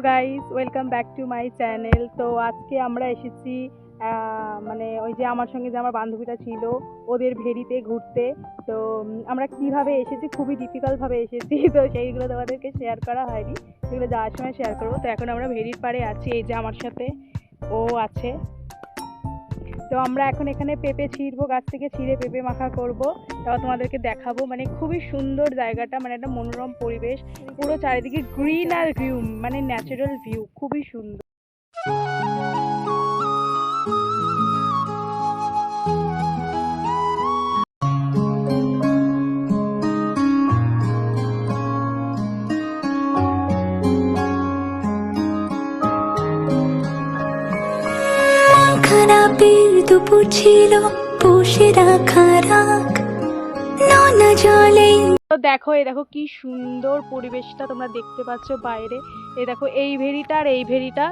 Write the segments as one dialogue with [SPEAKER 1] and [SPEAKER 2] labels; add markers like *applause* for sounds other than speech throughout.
[SPEAKER 1] Guys welcome back to my channel তো আজকে আমরা এসেছি মানে ওই যে আমার সঙ্গে যে আমার বান্ধবীটা ছিল, ওদের ভেরিতে ঘুরতে। তো আমরা কীভাবে এসেছি, খুবই ডিফিকাল্টভাবে এসেছি। *laughs* তো সেইগুলো তোমাদেরকে শেয়ার করা হয়নি। সেগুলো যাওয়ার সময় শেয়ার করব। তো এখন আমরা ভেরির পাড়ে আছি, এই যে আমার সাথে ও আছে। তো আমরা এখন এখানে পেঁপে ছিঁড়বো, গাছ থেকে ছিঁড়ে পেঁপে মাখা করব। তাও তোমাদেরকে দেখাবো মানে খুবই সুন্দর জায়গাটা মানে একটা মনোরম পরিবেশ। পুরো চারিদিকে গ্রিন আর ভিউ মানে ন্যাচারাল ভিউ খুবই সুন্দর।
[SPEAKER 2] ছিল বসে রাখা রাখ জলে।
[SPEAKER 1] দেখো, এই দেখো কি সুন্দর পরিবেশটা তোমরা দেখতে পাচ্ছ বাইরে। এই দেখো, এই ভেরিটা আর এই ভেরিটা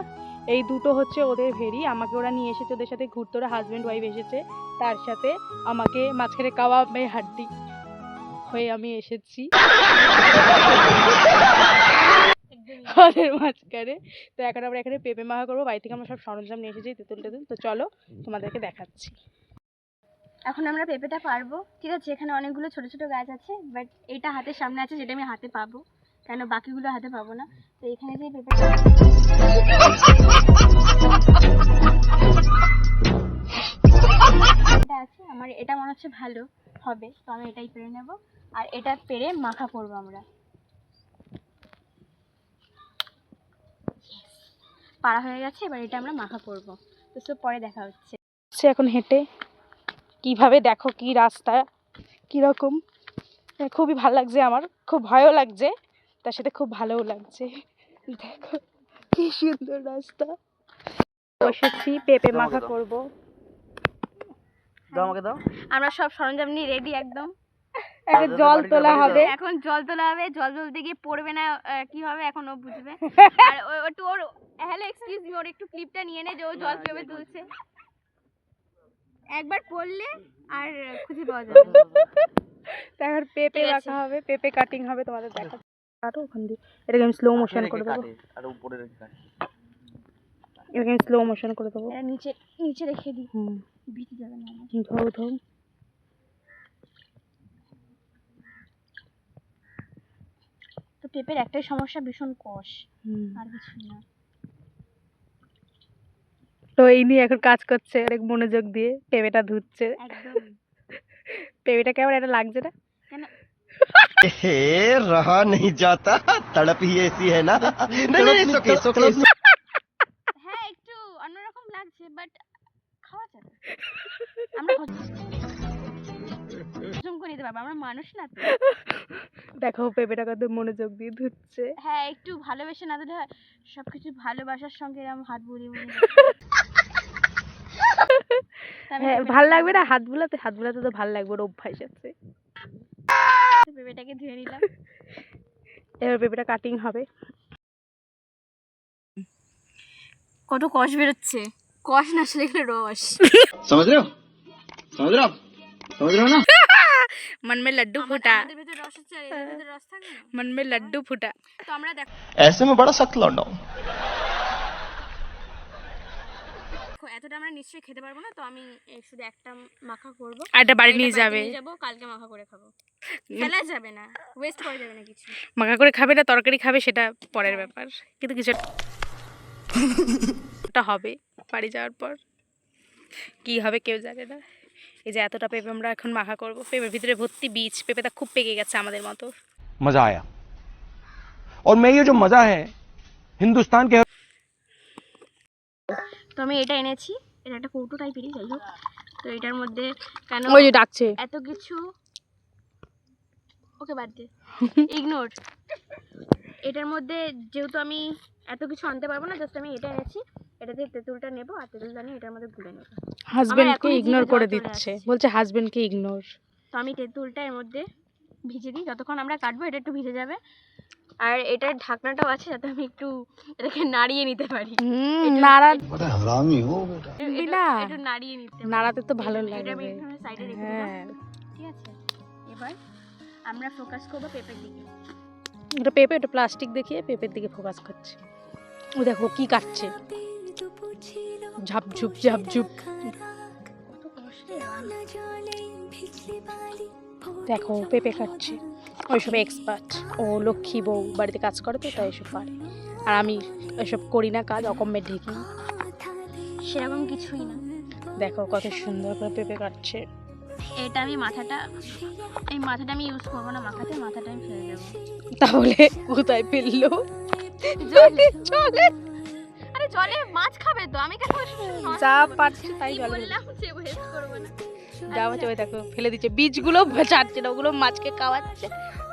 [SPEAKER 1] এই দুটো হচ্ছে ওদের ভেরি আমাকে ওরা নিয়ে এসেছে, ওদের সাথে ঘুরতে। ওরা হাজব্যান্ড ওয়াইফ এসেছে, তার সাথে আমাকে মাঝখানে কাবাবে হাড্ডি হয়ে আমি এসেছি। ওদের মাঝখানে। তো এখন আমরা এখানে পেঁপে মাখা করব। বাড়ি থেকে আমরা সব সরঞ্জাম নিয়ে এসেছি, তেঁতুল টেতুল। তো চলো তোমাদেরকে দেখাচ্ছি।
[SPEAKER 3] এখন আমরা পেঁপেটা পারব। ঠিক আছে, এখানে অনেকগুলো ছোট ছোট গাছ আছে বাট এটা হাতের সামনে আছে, যেটা আমি হাতে পাবো। কেন বাকিগুলো হাতে পাবো না? তো এখানে যে পেঁপেটা এটা আছে, আমার এটা মনে হচ্ছে ভালো, হবে। তো আমি এটাই পেরে নেব। আর এটা পেরে মাখা করব আমরা। পাড়া হয়ে গেছে এবার এটা আমরা মাখা করব। তো সব পরে দেখা হচ্ছে।
[SPEAKER 1] সে এখন হেঁটে কীভাবে দেখো কি রাস্তা কীরকম। খুবই ভালো লাগছে আমার খুব ভয়ও লাগছে তার সাথে খুব ভালোও লাগছে। দেখো কি সুন্দর রাস্তা। বসেছি পেঁপে মাখা করব।
[SPEAKER 4] দাও আমাকে দাও।
[SPEAKER 3] আমরা সব সরঞ্জাম নিয়ে রেডি একদম। *laughs*
[SPEAKER 1] একটা জল তোলা হবে।
[SPEAKER 3] এখন জল তোলা হবে জল তুলতে গিয়ে পড়বে না কি হবে এখন ও বুঝবে। *laughs* আর ও- একটু ওর হ্যালো এক্সকিউজ মি ওর একটু ক্লিপটা নিয়ে নে যে ও জল কীভাবে তুলছে। একবার পড়লে আর খুঁজে পাওয়া যাবে।
[SPEAKER 1] তারপর পেঁপে রাখা হবে পেঁপে কাটিং হবে তোমাদের দেখা কাটো ওখান দিয়ে। এটাকে আমি স্লো মোশন করে দেবো।
[SPEAKER 4] আর উপরে রেখে কাটে।
[SPEAKER 1] এটাকে আমি স্লো মোশন করে দেবো।
[SPEAKER 3] এটা নিচে নিচে রেখে দিই।
[SPEAKER 1] হুম।
[SPEAKER 3] ভিজে যাবে না। আমার।
[SPEAKER 1] ধৌ ধৌ
[SPEAKER 3] তো পেঁপের একটাই সমস্যা ভীষণ কষ
[SPEAKER 1] হুম
[SPEAKER 3] আর কিছু না
[SPEAKER 1] তো এই নিয়ে এখন কাজ করছে অনেক মনোযোগ দিয়ে পেঁপেটা ধুচ্ছে *laughs*
[SPEAKER 3] একদম
[SPEAKER 1] পেঁপেটা কেমন এটা লাগছে না
[SPEAKER 3] কেন
[SPEAKER 5] हे रहा नहीं जाता तड़प ही ऐसी है ना नहीं नहीं it's okay, it's okay.
[SPEAKER 3] হ্যাঁ একটু অন্যরকম লাগছে বাট খাওয়া যাবে আমরা হজম করে নিতে পারবো আমরা মানুষ না তো
[SPEAKER 1] দেখো পেঁপেটা কত মনোযোগ দিয়ে ধুচ্ছে।
[SPEAKER 3] হ্যাঁ একটু ভালোবেসে না দিলে হয় সবকিছু ভালোবাসার সঙ্গে এরকম হাত বুলিয়ে *laughs*
[SPEAKER 1] হ্যাঁ ভালো লাগবে না হাত বুলাতে? হাত বুলাতে তো ভালো লাগবে ওর অভ্যাস আছে।
[SPEAKER 3] পেঁপেটাকে ধুয়ে নিলাম।
[SPEAKER 1] এবার পেঁপেটা কাটিং হবে।
[SPEAKER 3] কত কষ বেরোচ্ছে। কষ না আসলে এখানে রস
[SPEAKER 5] সমুদ্র সমুদ্র সমুদ্র না रहे हो आप समझ रहे हो ना
[SPEAKER 1] মন মে লাড্ডু ফুটা
[SPEAKER 3] আমাদের ভেতরে রস হচ্ছে আর এদের ভেতরে রস থাকবে না
[SPEAKER 1] মন মে লাড্ডু ফুটা
[SPEAKER 3] তো আমরা দেখো
[SPEAKER 5] ऐसे में बड़ा सख्त लौंडा हूं
[SPEAKER 3] এতটা আমরা নিশ্চয়ই খেতে পারবো না তো আমি এই শুধু একটা মাখা করবো
[SPEAKER 1] আর এটা বাড়ি
[SPEAKER 3] এটা
[SPEAKER 1] নিয়ে
[SPEAKER 3] বাড়িতে
[SPEAKER 1] যাবে
[SPEAKER 3] নিয়ে যাবো কালকে মাখা করে খাবো ফেলা যাবে না ওয়েস্ট করা যাবে না কিছু
[SPEAKER 1] মাখা করে খাবে না তরকারি খাবে সেটা পরের ব্যাপার কিন্তু কিছু একটা হবে বাড়ি যাওয়ার পর কি হবে কেউ জানে না এই যে এতটা পেঁপে আমরা এখন মাখা করবো পেঁপের ভিতরে ভর্তি বীজ পেঁপেটা খুব পেকে গেছে আমাদের মতো
[SPEAKER 6] मजा आया और मैं ये जो मजा है हिंदुस्तान के
[SPEAKER 3] তো আমি এটা এনেছি এটা একটা কৌটো টাইপেরই যাই হোক তো এটার মধ্যে কেন
[SPEAKER 1] ওই যে ডাকছে
[SPEAKER 3] এত কিছু ওকে বাদ দে ইগনোর এটার মধ্যে যেহেতু আমি এত কিছু আনতে পারবো না জাস্ট আমি এটা এনেছি এটাতে তেঁতুলটা নেব আর তেঁতুল জানি এটার মধ্যে গুলে নেব।
[SPEAKER 1] হাজবেন্ডকে ইগনোর করে দিচ্ছে। বলছে হাজবেন্ডকে ইগনোর
[SPEAKER 3] তো আমি তেঁতুলটা এর মধ্যে ভিজে দিই যতক্ষণ আমরা কাটবো এটা একটু ভিজে যাবে। আর এটার ঢাকনাটাও আছে যাতে আমি একটু এটাকে নাড়িয়ে নিতে পারি। এটা-
[SPEAKER 1] নাড়া
[SPEAKER 3] একটু-
[SPEAKER 1] না।
[SPEAKER 3] নাড়িয়ে নিতে
[SPEAKER 1] নাড়াতে তো ভালো
[SPEAKER 3] এটা আমি সাইডে রেখে দিলাম।
[SPEAKER 1] হ্যাঁ।
[SPEAKER 3] ঠিক আছে। এবার আমরা ফোকাস করব পেঁপের দিকে।
[SPEAKER 1] এটা পেঁপে এটা প্লাস্টিক দেখিয়ে পেঁপের দিকে ফোকাস করছে। ও দেখো কি কাটছে। ঝাপঝুপ ঝাপঝুপ দেখো পেঁপে কাটছে ওইসব এক্সপার্ট ও লক্ষ্মী বউ বাড়িতে কাজ করে তো তাই এসব পারে। আর আমি এসব করি না কাজ অকম্মে ঢেকি।
[SPEAKER 3] সেরকম কিছুই না।
[SPEAKER 1] দেখো কত সুন্দর করে পেঁপে কাটছে।
[SPEAKER 3] এটা আমি মাথাটা এই মাথাটা আমি ইউজ করব না। মাথাতে মাথাটা আমি ফেলে দেবো।
[SPEAKER 1] তাহলে কোথায় ফেলল?
[SPEAKER 3] জলে। জলে মাছ খাবে তো? আমি কেন
[SPEAKER 1] যা? পারছে তাই জলে।
[SPEAKER 3] বললাম যে ওয়েস্ট করব না।
[SPEAKER 1] যা হচ্ছে ওই দেখো ফেলে দিচ্ছে। বীজগুলো ছাড়ছে না ওগুলো মাছকে খাওয়াচ্ছে।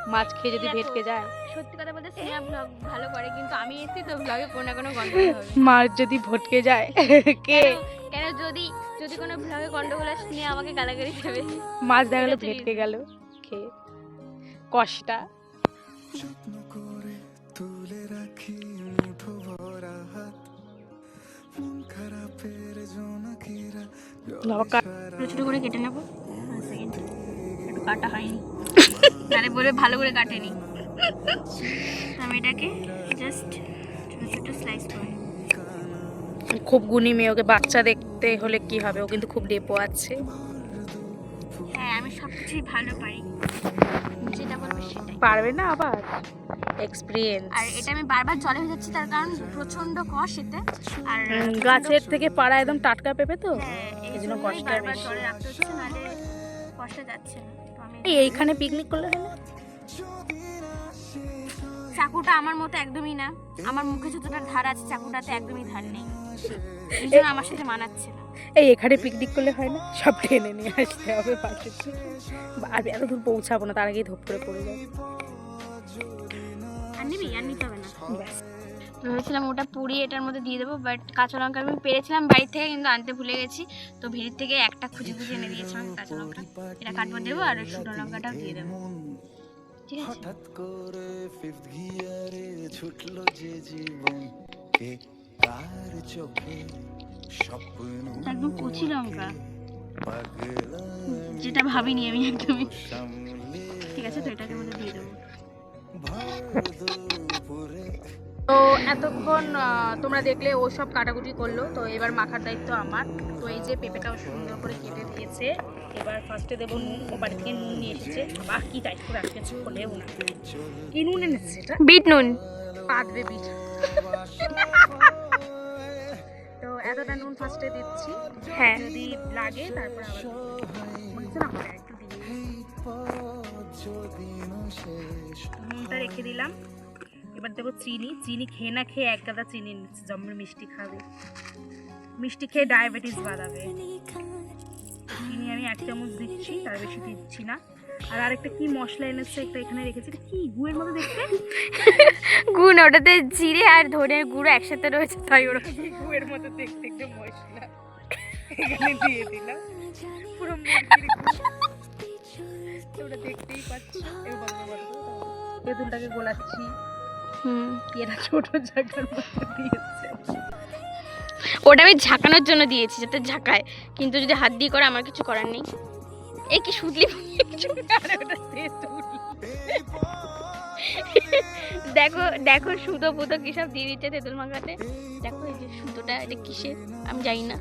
[SPEAKER 1] মাছ খেয়ে যদি ভেটকে যায়।
[SPEAKER 3] সত্যি কথা বলতে স্নেহা ব্লগ ভালো করে কিন্তু আমি এসেছি তো ব্লগে কোনো না কোনো গন্ডগোল হবে।
[SPEAKER 1] মাছ যদি ভটকে যায় *laughs* কে?
[SPEAKER 3] কেন- কেন যদি যদি কোনো ব্লগে গন্ডগোল আসে স্নেহা আমাকে গালাগালি দেবে।
[SPEAKER 1] মাছ দেখা গেলো ভেটকে গেল। খেয়ে কষ্টা।
[SPEAKER 4] তুলে রাখি।
[SPEAKER 3] ছোট ছোট করে কেটে নেব। একটু কাটা হয়নি। আরে বলে ভালো করে কাটেনি। আমি এটাকে জাস্ট ছোট ছোট স্লাইস করে
[SPEAKER 1] খুব গুণী মেয়ে ওকে বাচ্চা দেখতে হলে কি হবে? ও কিন্তু খুব ডেপো আছে।
[SPEAKER 3] হ্যাঁ আমি সব কিছুই ভালো পারি। যেটা বলব সেটাই।
[SPEAKER 1] পারবে না আবার? এক্সপিরিয়েন্স
[SPEAKER 3] আর এটা আমি বারবার জলে হয়ে যাচ্ছি তার কারণ প্রচণ্ড কষ এতে। আর
[SPEAKER 1] গাছের থেকে পাড়া একদম টাটকা পেঁপে তো?
[SPEAKER 3] হ্যাঁ, এই
[SPEAKER 1] জন্য কষ্টটা বেশি।
[SPEAKER 3] কষ্ট যাচ্ছে
[SPEAKER 1] এইখানে পিকনিক করলে হয় না?
[SPEAKER 3] চাকুটা আমার মতো একদমই না। আমার মুখে যতটা ধার আছে চাকুটাতে একদমই ধার নেই। আমার সাথে মানাচ্ছে না।
[SPEAKER 1] এই এখানে পিকনিক করলে হয় না? সব টেনে নিয়ে আসতে হবে পাশে আর এত দূর পৌঁছাবো না তার আগেই ধপ করে পড়ে যাবে।
[SPEAKER 3] আর নিবি আর নিতে হবে না। ভেবেছিলাম ওটা পুড়িয়ে এটার মধ্যে দিয়ে দেবো বাট কাঁচা লঙ্কা আমি পেরেছিলাম বাড়ি থেকে কিন্তু আনতে ভুলে গেছি। তো ভিড়ির থেকে একটা খুঁজে খুঁজে এনে দিয়েছিলাম কাঁচা লঙ্কা। এটা কাটবো দেবো আর ওই শুকনো লঙ্কাটাও দিয়ে দেবো। ঠিক আছে?
[SPEAKER 4] ছুটলো যে জীবন কে কার চোখে স্বপ্ন
[SPEAKER 3] একদম কচি লঙ্কা। যেটা ভাবিনি আমি একদমই। ঠিক আছে তো এটাকে মধ্যে দিয়ে দেবো।
[SPEAKER 1] তো এতক্ষণ তোমরা দেখলে ও সব কাটাকুটি করল। তো এবার মাখার দায়িত্ব আমার। তো এই যে পেঁপেটাও সুন্দর করে কেটে দিয়েছে। এবার ফার্স্টে দেবো নুন ও বাড়ি থেকে নুন নিয়ে এসেছে। বাহ কি টাইট করে আজকে ছোলেও না। কি নুন এনেছে এটা?
[SPEAKER 3] বিট নুন।
[SPEAKER 1] পাতবে বিট। তো এতটা নুন ফার্স্টে দিচ্ছি।
[SPEAKER 3] হ্যাঁ।
[SPEAKER 1] যদি লাগে তারপর আবার মনে হচ্ছে না হবে একটু দিই নুনটা রেখে দিলাম। এবার দেবো চিনি চিনি খেয়ে না খেয়ে এক গাদা চিনি নিচ্ছে মিষ্টি খাবে। মিষ্টি খেয়ে ডায়াবেটিস বাড়াবে। চিনি আমি এক চামচ দিচ্ছি তার বেশি দিচ্ছি না। আর আরেকটা কি মশলা এনেছে একটা এখানে রেখেছি কি গুড়ের মতো দেখতে?
[SPEAKER 3] গুণ ওটাতে জিরে আর ধনের গুঁড়ো একসাথে রয়েছে তাই ওরা
[SPEAKER 1] গুড়ের মতো দেখতে একটা মশলা। এখানে দিয়ে দিলাম। পুরো দেখতেই পাচ্ছ এবার গোলাচ্ছি। এরা ছোট মধ্যে দিয়েছে।
[SPEAKER 3] ওটা আমি ঝাঁকানোর জন্য দিয়েছি যাতে ঝাঁকায়। কিন্তু যদি হাত দিয়ে করে আমার কিছু করার নেই। এই কি সুতলি
[SPEAKER 1] আরে ওটা তেঁতুল।
[SPEAKER 3] দেখো দেখো সুতো পুতো কি সব দিয়ে দিচ্ছে তেঁতুল মাখাতে। দেখো এই যে সুতোটা এটা কিসের আমি জানি না।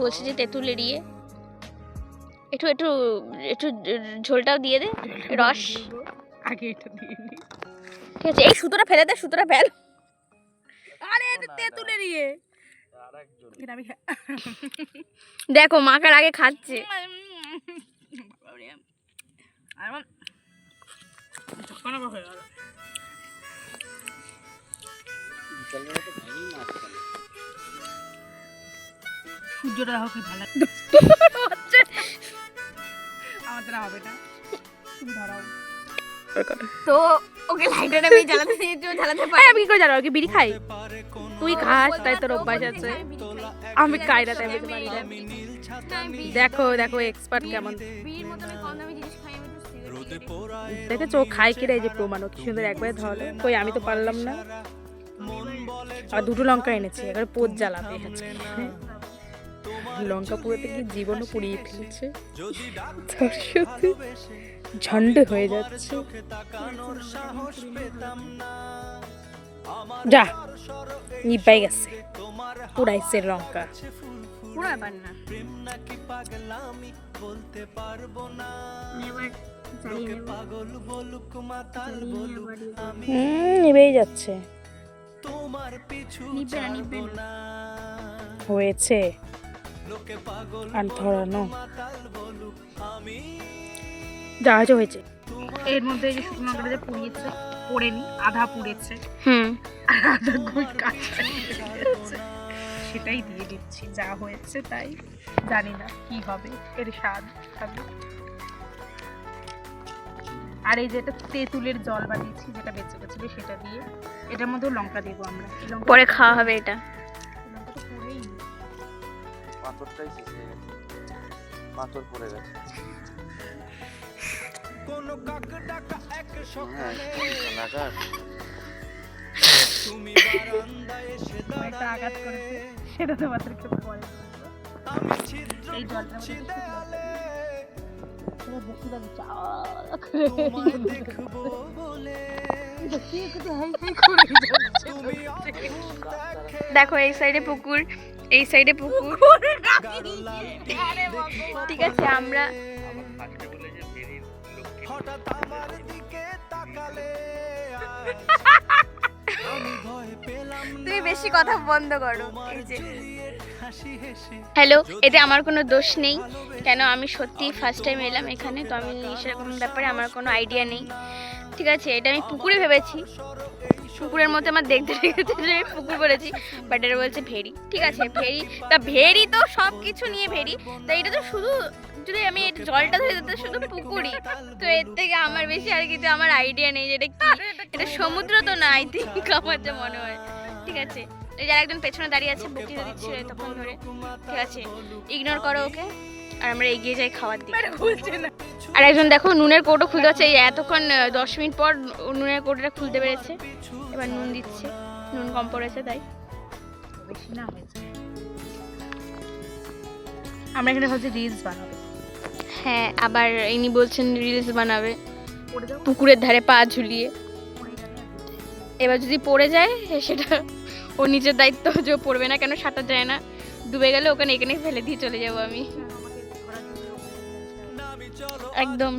[SPEAKER 3] বলছে যে তেঁতুল এড়িয়ে। একটু একটু একটু ঝোলটাও দিয়ে দে রস।
[SPEAKER 1] আগে এটা দিয়ে
[SPEAKER 3] ঠিক আছে এই সুতোটা ফেলে দে সুতোটা ফেল।
[SPEAKER 1] আরে এটা তেঁতুলের এটা আমি খা- *laughs*
[SPEAKER 3] দেখো মাখার আগে খাচ্ছে।
[SPEAKER 1] সূর্যটা দেখো কি ভালো। *laughs* আমাদের হবে না ধরাও।
[SPEAKER 3] তো ওকে লাইটার আমি জ্বালাতে দিয়েছি ও জ্বালাতে
[SPEAKER 1] আরে আমি কি করে জানো কি বিড়ি খাই? তুই খাস তাই তোর অভ্যাস আছে। আমি খাই। না তাই বুঝতে পারি। না দেখো দেখো এক্সপার্ট কেমন।
[SPEAKER 3] বিড়ির মতো আমি কম দামি জিনিস খাই
[SPEAKER 1] এই যে প্রমাণ? কি সুন্দর একবারে ধরলো কই আমি তো পারলাম না। আর দুটো লঙ্কা এনেছি এবার পোত জ্বালাবে আজকে। লঙ্কা পুরোতে কি জীবনও পুড়িয়ে ফেলছে? ঝন্ড হয়ে যাচ্ছে। যা নিবাই গেছে। উড়াইছে লঙ্কা।
[SPEAKER 3] আমি আবার ইয়ে করব।
[SPEAKER 1] হুম নিবেই যাচ্ছে।
[SPEAKER 3] না নিবে না।
[SPEAKER 1] হয়েছে। আর ধরানো। যা হয়েছে। এর মধ্যে যে শুকনো লঙ্কাটা যে পুড়িয়েছে পড়েনি আধা পুড়েছে।
[SPEAKER 3] হুম।
[SPEAKER 1] আর আধা গুড় কাঁচা সেটাই দিয়ে দিচ্ছি যা হয়েছে তাই। জানি না কি হবে এর স্বাদ হবে। আর এই যেটা তেঁতুলের জল বানিয়েছি যেটা বেঁচে গেছিল সেটা দিয়ে। এটার মধ্যেও লঙ্কা দেবো আমরা।
[SPEAKER 3] পরে খাওয়া হবে এটা।
[SPEAKER 1] লঙ্কাটা পুড়েই
[SPEAKER 7] পাথরটাই শেষ হয়ে গেছে। পাথর পড়ে গেছে। হ্যাঁ কালাকার
[SPEAKER 1] একটা আঘাত করেছে। সেটা তোমাদেরকে পরে বলব। এই জলটা আমাকে একটু শুকনো করে পুরো বসিয়ে দাও, চা করে। দেখি একটু হাই হাই করে যাচ্ছে।
[SPEAKER 3] দেখো। এই সাইডে পুকুর এই সাইডে পুকুর। ঠিক আছে আমরা তুমি বেশি কথা বন্ধ করো এই যে। হ্যালো এতে আমার কোনো দোষ নেই। কেন আমি সত্যি ফার্স্ট টাইম এলাম এখানে তো আমি সেরকম ব্যাপারে আমার কোনো আইডিয়া নেই। ঠিক আছে এটা আমি পুকুরে ভেবেছি। পুকুরের মধ্যে আমার দেখতে লেগেছে যে আমি পুকুর বলেছি বাট এটা বলছে ভেরি। ঠিক আছে ভেরি তা ভেরি তো সব কিছু নিয়ে ভেরি। তা এটা তো শুধু যদি আমি এটা জলটা ধরে দিতে শুধু পুকুরই তো এর থেকে আমার বেশি আর কিছু আমার আইডিয়া নেই যে এটা কি। এটা সমুদ্র তো না আই থিঙ্ক আমার যা মনে হয়। ঠিক আছে। এই যে একজন পেছনে দাঁড়িয়ে আছে বক্তৃতা দিচ্ছে তখন ধরে। ঠিক আছে। ইগনোর করো ওকে। আর আমরা এগিয়ে যাই খাওয়ার দিকে আর একজন দেখো নুনের কৌটো খুলতে হচ্ছে এই এতক্ষণ দশ মিনিট পর নুনের কৌটোটা খুলতে পেরেছে। এবার নুন দিচ্ছে। নুন কম পড়েছে তাই।
[SPEAKER 1] না। আমরা এখানে ভাবছি রিলস বানাবো।
[SPEAKER 3] হ্যাঁ আবার ইনি বলছেন রিলস বানাবে। পুকুরের ধারে পা ঝুলিয়ে। এবার যদি পড়ে যায় সেটা ও নিজের দায়িত্ব যে পড়বে না কেন সাঁতার যায় না। ডুবে গেলে ওখানে এখানে ফেলে দিয়ে চলে যাব আমি। একদম।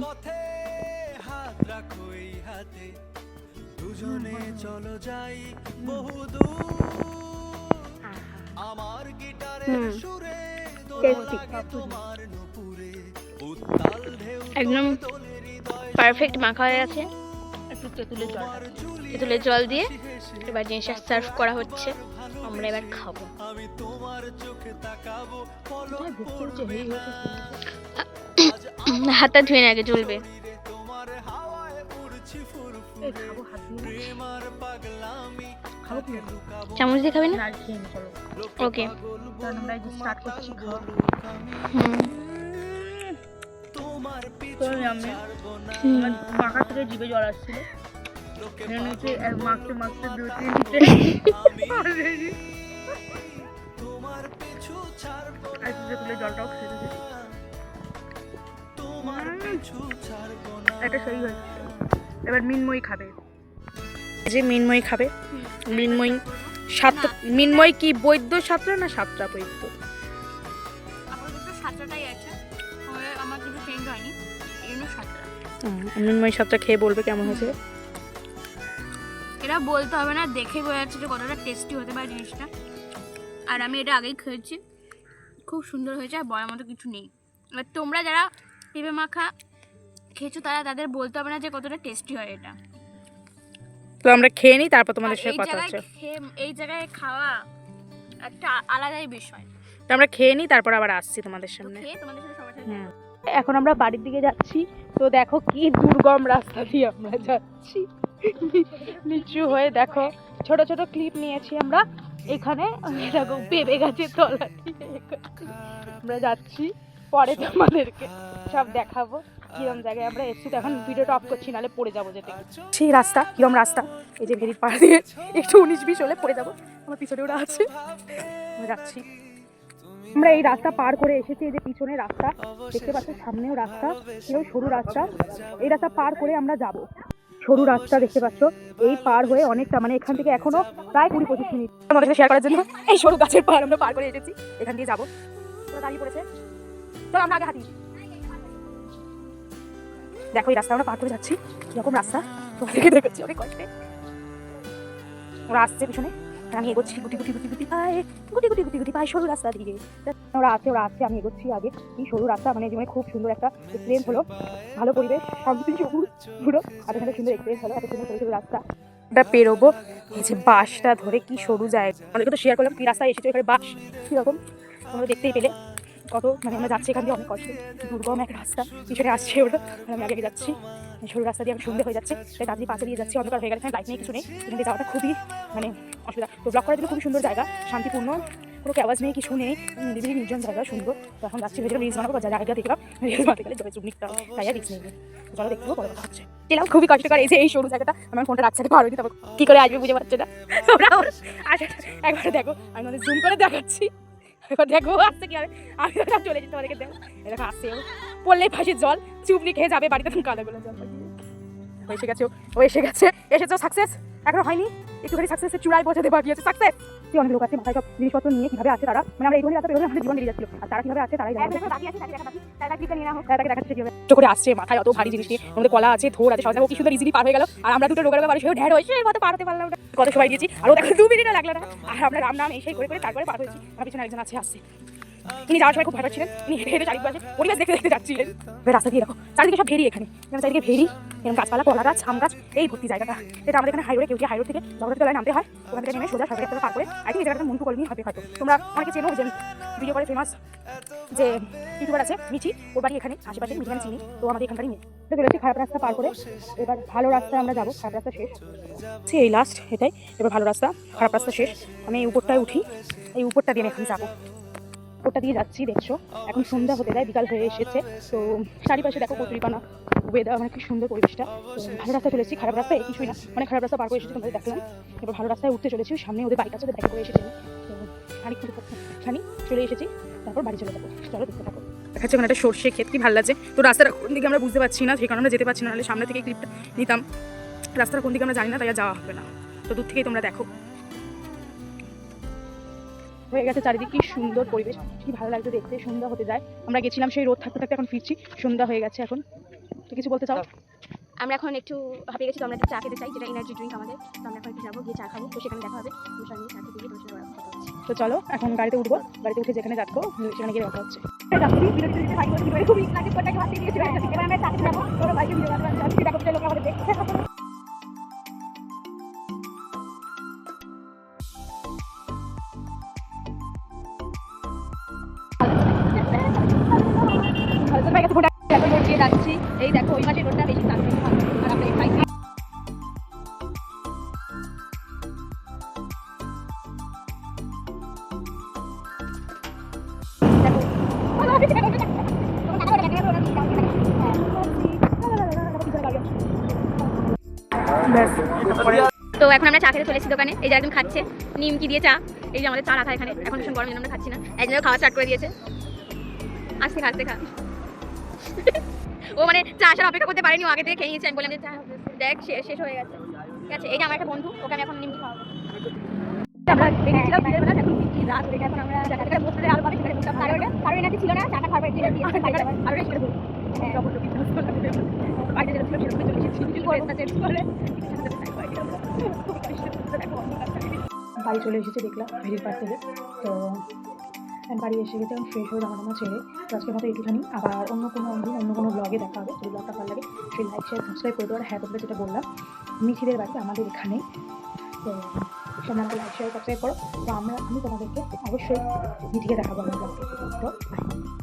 [SPEAKER 4] দুজনে চলো যাই বহুদূর আমার গিটারের সুরে তোমার
[SPEAKER 3] একদম পারফেক্ট মাখা হয়ে গেছে।
[SPEAKER 1] একটু তেঁতুলের জল
[SPEAKER 3] তেঁতুলের জল দিয়ে এবার জিনিসটা সার্ভ করা হচ্ছে। আমরা এবার খাব। হাতটা ধুয়ে নাকি চলবে চামচ দিয়ে খাবে না?
[SPEAKER 1] না খেয়ে নি চলো।
[SPEAKER 3] ওকে হুম।
[SPEAKER 1] আমি। আমার মাখা থেকে জিভে জল আসছিল। মাখতে মাখতে দু তিনটে জলটাও এটা সেই এবার মিনময়ী খাবে। যে মিনময়ী খাবে। মিনময়ী সাতটা মিনময়ী কি বৈদ্য সাতটা না সাতটা বৈদ্য? মিনময়ী সাতটা খেয়ে বলবে কেমন হয়েছে।
[SPEAKER 3] এটা বলতে হবে না দেখে বোঝা যাচ্ছে যে কতটা টেস্টি হতে পারে জিনিসটা। আর আমি এটা আগেই খেয়েছি। খুব সুন্দর হয়েছে আর বলার মতো কিছু নেই। এবার তোমরা যারা পেঁপে মাখা খেয়েছো তারা তাদের বলতে হবে না যে কতটা টেস্টি হয় এটা।
[SPEAKER 1] তো আমরা খেয়ে নিই তারপর তোমাদের সাথে
[SPEAKER 3] এই
[SPEAKER 1] কথা
[SPEAKER 3] জায়গায়
[SPEAKER 1] হচ্ছে।
[SPEAKER 3] এই জায়গায় খাওয়া একটা আলাদাই বিষয়।
[SPEAKER 1] তো আমরা খেয়ে নিই তারপর আবার আসছি তোমাদের সামনে।
[SPEAKER 3] খেয়ে তোমাদের সাথে সবার সাথে।
[SPEAKER 1] এখন আমরা বাড়ির দিকে যাচ্ছি। তো দেখো কি দুর্গম রাস্তা দিয়ে আমরা যাচ্ছি। নিচু হয়ে দেখো, ছোট ছোট ক্লিপ নিয়েছি আমরা। এখানে দেখো পেঁপে গাছের তলা আমরা যাচ্ছি, পরে তোমাদেরকে সব দেখাবো। কিরম জায়গায় আমরা এসেছি, তো এখন ভিডিওটা অফ করছি, নাহলে পড়ে যাব যেতে। সেই রাস্তা, কিরম রাস্তা? এই যে ভেরির পাড়া দিয়ে, একটু উনিশ বিশ হলে পড়ে যাব। আমার পিছনে ওরা আছে। যাচ্ছি। আমরা এই রাস্তা পার করে এসেছি, এই যে পিছনে রাস্তা, দেখতে পাচ্ছ সামনেও রাস্তা, এও সরু রাস্তা, এই রাস্তা পার করে আমরা যাব। সরু রাস্তা দেখতে পাচ্ছ, এই পার হয়ে অনেকটা মানে এখান থেকে এখনও প্রায় কুড়ি পঁচিশ মিনিট। আমাদের সাথে শেয়ার করার জন্য এই সরু গাছের পার আমরা পার করে এসেছি, এখান দিয়ে যাব। দাঁড়িয়ে পড়েছে। চলো, আমরা আগে হাঁটি। দেখো, এই রাস্তা আমরা পার করে যাচ্ছি। কীরকম রাস্তা? তোমাদেরকে দেখাচ্ছি। অনেক কষ্টে। ওরা আসছে পিছনে। আর আমি এগোচ্ছি গুটি গুটি গুটি গুটি পায়ে গুটি গুটি গুটি গুটি পায়ে সরু রাস্তা দিয়ে। ওরা আছে ওরা আছে আমি এগোচ্ছি আগে। এই সরু রাস্তা মানে জীবনে খুব সুন্দর একটা এক্সপিরিয়েন্স হলো। ভালো পরিবেশ শান্তি সবুজ পুরো। আর এখানে সুন্দর এক্সপিরিয়েন্স হলো এত সুন্দর সরু সরু রাস্তা। এটা পেরোবো এই যে বাসটা ধরে কি সরু যায় আমাদেরকে তো শেয়ার করলাম কি রাস্তায় এসেছে এখানে বাস কীরকম? তোমরা দেখতেই পেলে। কত মানে আমরা যাচ্ছি এখান দিয়ে অনেক কষ্ট। দুর্গম একটা রাস্তা, পিছনে আসছে ওটা আর আমি আগে যাচ্ছি। সরু রাস্তা দিয়ে আমি সন্ধে হয়ে যাচ্ছে। তাই তাড়াতাড়ি পাশে দিয়ে যাচ্ছি, অন্ধকার হয়ে গেছে লাইট নিয়ে কিছু নেই। এখান দিয়ে যাওয়াটা খুবই মানে অসুবিধা। তো ব্লক করার জন্য খুবই সুন্দর জায়গা, শান্তিপূর্ণ। কোনো আওয়াজ নেই, কিছু নেই। নিরিবিলি নির্জন জায়গা, সুন্দর। তো এখন যাচ্ছি, ভেতরে রিলস বানাবো জায়গা দেখলাম। রিলস বানাতে গেলে তাই আর রিক্স নেই। দেখব কথা হচ্ছে। গেলাম খুবই কষ্টকর এই যে, এই সরু জায়গাটা। আমার ফোনটা রাখছে পার হয়নি তারপর কি করে আসবে বুঝে পারছে না। আচ্ছা একবার দেখো। আমি জুম করে দেখাচ্ছি। দেখো আসতে কি আমি চলে যেতে পারি দেখো এরকম দেখো আসছে। পড়লে পড়লেই জল, চুপনি খেয়ে যাবে, বাড়িতে তখন কাদাগুলো জল। ও এসে গেছে ও। এসে গেছে এসেছ সাকসেস এখনও হয়নি। একটুখানি সাকসেসের চূড়ায় বাকি আছে সাকসেস অনেক লোক আছে মাথায় সব জিনিসপত্র নিয়ে কীভাবে আছে তারা? মানে আমরা এইগুলি রাস্তা বেরোলে আমাদের জীবন বেরিয়ে যাচ্ছিল আর তারা কীভাবে আছে তারাই জানে। করে আসছে মাথায় অত ভারী জিনিস নিয়ে আমাদের কলা আছে থোর আছে সবাই কি সুন্দর ইজিলি পার হয়ে গেল। আর আমরা দুটো রোগের ব্যাপারে সেও ঢ্যাড হয়েছে মতো পার হতে পারলাম কত সময় দিয়েছি। আর ও দেখো দু মিনিটও লাগল না। আর আমরা রাম নাম এসে করে করে তারপরে পার হয়েছি। আমার পিছনে একজন আছে আসছে। তিনি যাওয়ার সময় খুব ভয় পাচ্ছিলেন। হেঁটে হেঁটে পরিবেশ দেখতে দেখতে যাচ্ছিলেন। এবার রাস্তা দিয়ে দেখো, চারিদিকে সব ভেরি এখানে। চারিদিকে ভেরি এরকম গাছপালা, কলা গাছ, আম গাছ, এই ভর্তি জায়গাটা। এটা আমাদের এখানে হাইরোডে কেউ থেকে জগতের তলায় নামতে হয়? ওখান থেকে নেমে সোজা সরকারি রাস্তা পার করে আই থিঙ্ক মন্টু কলোনি হবে হয়তো। তোমরা অনেকে চেনো যে ভিডিও করে ফেমাস যে ইউটিউবার আছে ওর বাড়ি এখানে, আশেপাশে চিনি। তো আমাদের এখানকারই তো খারাপ রাস্তা পার করে। এবার ভালো রাস্তায় আমরা যাব, খারাপ রাস্তা শেষ। এই লাস্ট এটাই। এবার ভালো রাস্তা, খারাপ রাস্তা শেষ। আমি এই উপরটায় উঠি। এই উপরটা দিয়ে আমি এখন যাব। উপরটা দিয়ে যাচ্ছি, দেখছ? এখন সন্ধ্যা হতে যায়, বিকাল হয়ে এসেছে। তো চারিপাশে দেখো কচুরিপানা ওয়েদার মানে কি সুন্দর পরিবেশটা। ভালো রাস্তায় চলেছি, খারাপ রাস্তায় কিছুই না। মানে খারাপ রাস্তা পার করে এসেছি তোমাদের দেখলাম। এবার ভালো রাস্তায় উঠতে চলেছি সামনে ওদের বাইক আছে, ওদের বাইক করে এসেছি। খানিক খানি চলে এসেছি, তারপর বাড়ি চলে যাব। চলো দেখতে থাকো। দেখাচ্ছে ওখানে একটা সর্ষে ক্ষেত, কি ভালো লাগছে? তো রাস্তার কোন দিকে আমরা বুঝতে পারছি না, সেই কারণে আমরা যেতে পারছি না, নাহলে সামনে থেকে ক্লিপটা নিতাম। রাস্তার কোন দিকে আমরা জানি না, তাই যাওয়া হবে না। তো দূর থেকেই তোমরা দেখো। হয়ে গেছে চারিদিক কি সুন্দর পরিবেশ কি ভালো লাগছে দেখতে সন্ধ্যা হতে যায়। আমরা গেছিলাম সেই রোদ থাকতে থাকতে এখন ফিরছি সন্ধ্যা হয়ে গেছে এখন। তো কিছু বলতে চাও?
[SPEAKER 3] আমরা এখন একটু হাঁপিয়ে গেছি তো আমরা একটা চা খেতে চাই যেটা এনার্জি ড্রিঙ্ক আমাদের। তো আমরা এখন একটু যাব গিয়ে চা খাব তো সেখানে দেখা হবে। তোমার সঙ্গে চা খেতে গিয়ে তোমার সঙ্গে
[SPEAKER 1] তো চলো এখন গাড়িতে উঠবো গাড়িতে উঠে যেখানে যাব সেখানে গিয়ে দেখা হচ্ছে। যাচ্ছি, খুবই যাচ্ছি এই দেখো, ওই পাশে রোডটা বেশি চালু আর আমরা
[SPEAKER 3] তো এখন আমরা চা খেতে চলেছি দোকানে। এই যে একজন খাচ্ছে, নিমকি দিয়ে চা। এই যে আমাদের চা রাখা এখানে। এখন ভীষণ গরম আমরা খাচ্ছি না। একজন খাওয়া স্টার্ট করে দিয়েছে। আসতে খা খা। ও মানে চা আসার অপেক্ষা করতে পারেনি ও আগে থেকে খেয়ে নিয়েছে। আমি বললাম যে চা দেখ শেষ হয়ে গেছে। ঠিক আছে এই যে আমার একটা বন্ধু ওকে আমি এখন নিমকি খাওয়াবো।
[SPEAKER 1] আমরা বেরিয়েছিলাম দিনের বেলা এখন ফিরছি রাত হয়ে গেছে, আমরা পাবে সেখানে কারণ কারণ ছিল না চাটা খাবার দিয়ে আর ওই সেটা হ্যাঁ। যেটা ছিল সেটা চলে কিছু করে বাড়ি চলে এসেছে দেখলাম। ভিড়ির থেকে তো বাড়ি এসে গেছে আমি ফ্রেশ হয়ে জামা ছেড়ে তো আজকে মতো একটুখানি আবার অন্য কোনো দিন অন্য কোনো ব্লগে দেখা হবে। যদি ব্লগটা ভালো লাগে, সেই লাইক শেয়ার সাবস্ক্রাইব করে দেওয়ার হ্যাঁ করবে যেটা বললাম, মিছিলের বাড়ি আমাদের এখানে তো তোমরা লাইক শেয়ার সাবস্ক্রাইব করো। তো আমরা আমি তোমাদেরকে অবশ্যই মিঠিকে দেখাবো আমার ব্লগে তো bye.